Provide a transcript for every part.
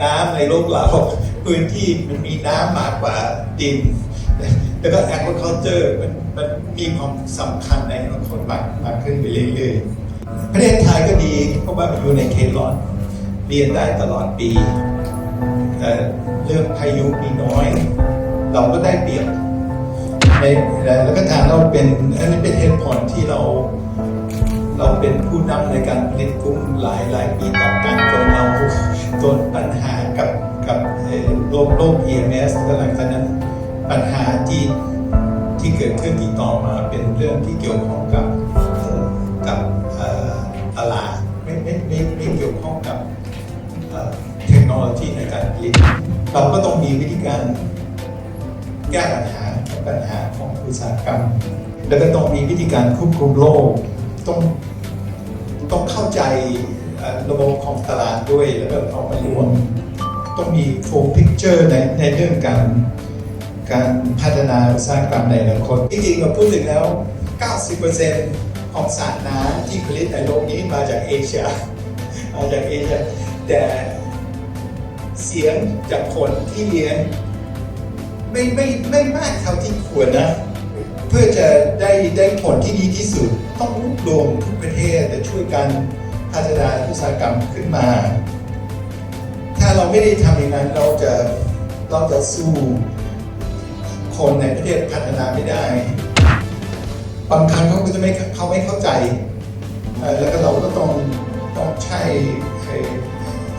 น้ำในโลกเราพื้นที่มันมีน้ำมากกว่าดิน แล้วก็ agriculture มันมันมีความสำคัญในอนาคตมากมากขึ้นไปเรื่อยๆประเทศไทยก็ดีเพราะว่ามันอยู่ในเขตร้อนเรียนได้ตลอดปีเอ่เรื่องพายุมีน้อย เราก็ได้เปรียบในแล้วก็ทางเราเป็นอันนี้เป็นเหตุผลที่เรา เราเป็นผู้นำในการผลิตกุ้งหลายหลายปีต่อกันจนเราจนปัญหากับกับโรคโรค EMS แล้วหลังจากนั้นปัญหาที่ที่เกิดขึ้นที่ต่อมาเป็นเรื่องที่เกี่ยวข้องกับกับเอ่อตลาดไม่ไม่ไม่ไม่เกี่ยวข้องกับเอ่อเทคโนโลยีในการผลิตเราก็ต้องมีวิธีการแก้ปัญหาปัญหาของอุตสาหกรรม แล้วก็ต้องมีวิธีการควบคุมโลกต้อง ต้องเข้าใจเอ่อระบบของตลาดด้วยแล้วก็เอามารวมต้องมี full picture ในในเรื่องการการพัฒนาอุตสาหกรรมในอนาคตจริงๆเราพูดถึงแล้ว 90%ของสารน้ำที่ผลิตในโลกนี้มาจากเอเชียมาจากเอเชียแต่เสียงจากคนที่เรียนไม่ไม่ไม่มากเท่าที่ควรนะเพื่อจะได้ได้ผลที่ดีที่สุด ต้องรวบรวมทุกประเทศแต่ช่วยกันพัฒนาอุตสาหกรรมขึ้นมา ถ้าเราไม่ได้ทำอย่างนั้นเราจะเราจะสู้คนในประเทศพัฒนาไม่ได้ บางครั้งเขาก็จะไม่เขาไม่เข้าใจ แล้วก็เราก็ต้องต้องใช้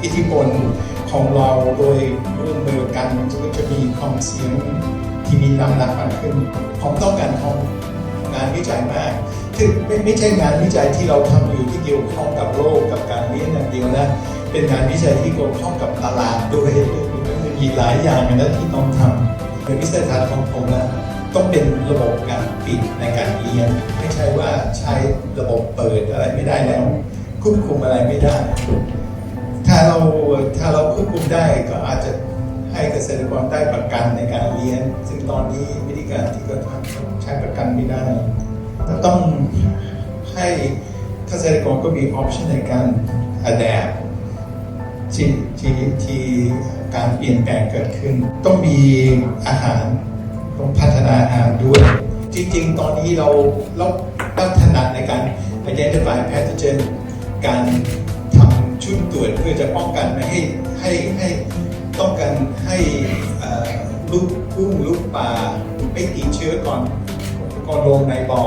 อิทธิพลของเราโดยร่วมมือกันจะมีความเสียง ที่มีน้ำหนักมากขึ้นผมต้องการทำงงานวิจัยมากคือไม่ไม่ใช่งานวิจัยที่เราทำอยู่ที่เกี่ยวข้องกับโลกกับการเรียนอย่างเดียวนะ เป็นงานวิจัยที่เกี่ยวข้องกับตลาดด้วยมันมีหลายอย่างนะที่ต้องทำในวิสัยทัศน์ของผมนะต้องเป็นระบบการปิดในการเรียน ไม่ใช่ว่าใช้ระบบเปิดอะไรไม่ได้แล้วควบคุมอะไรไม่ได้ ถ้าเราถ้าเราควบคุมได้ก็อาจจะ ให้เกษตรกรได้ประกันในการเรียนซึ่งตอนนี้วิธีการที่เขาทำใช้ประกันไม่ได้ก็ต้องให้เกษตรกรก็มีออปชันในการ adapt ที่ที่ที่การเปลี่ยนแปลงเกิดขึ้น ต้องมีอาหารต้องพัฒนาอาหารด้วย จริง ๆ ตอนนี้เราเราเราถนัดในการ identify pathogen การทำชุดตรวจเพื่อจะป้องกันไม่ให้ให้ให้ ต้องกันให้ลูกกุ้งลูกปลาไม่ติดเชื้อก่อนก่อนลงในบ่อ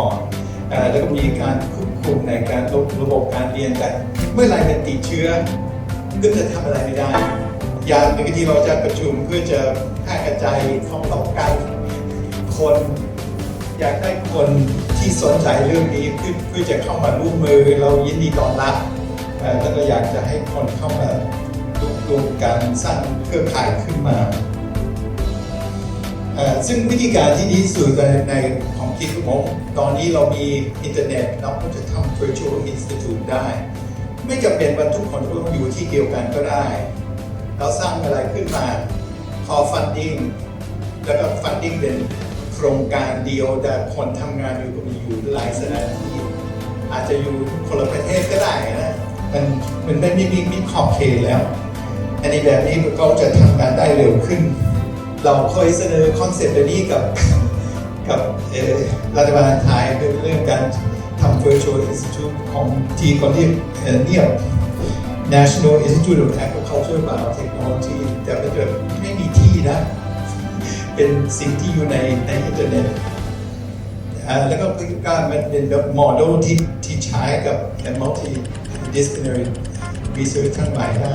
แล้วก็มีการควบคุมในการระบบการเรียนแต่เมื่อไรมันติดเชื้อก็จะทำอะไรไม่ได้ อย่างหนึ่งที่เราจะประชุมเพื่อจะให้กระจายความต้อการคน อยากได้คนที่สนใจเรื่องนี้เพื่อเพื่อจะเข้ามาร่วมมือเรายินดีต้อนรับเอ่อแล้วก็อยากจะให้คนเข้ามา รวมรวการสร้างเครือข่ายขึ้นมาซึ่งวิธีการที่ดีสุดในในของคิดของผมตอนนี้เรามีอินเทอร์เน็ตเราก็จะทำ virtual institute ได้ ไม่จำเป็นว่าทุกคนต้องอยู่ที่เดียวกันก็ได้ เราสร้างอะไรขึ้นมาขอ funding แล้วก็ funding เป็นโครงการเดียวแต่คนทำงานอยู่ก็มีอยู่หลายสถานที่ อาจจะอยู่คนละประเทศก็ได้นะ มันมันไม่มีมีขอบเขตแล้ว อันนี้แบบนี้ก็จะทำงานได้เร็วขึ้น เราเคยเสนอคอนเซ็ปต์แบบนี้กับกับรัฐบาลไทยเป็นเรื่องการทำ virtual institute ของที่เขาเรียกเอ่เนียบ National Institute of Agriculture Biotechnology แต่มันจะไม่มีที่นะ เป็นสิ่งที่อยู่ในในอินเทอร์เน็ตแล้วก็พิการมันเป็นแบบโมเดลที่ที่ใช้กับ multidisciplinary research ทั้งหลายได้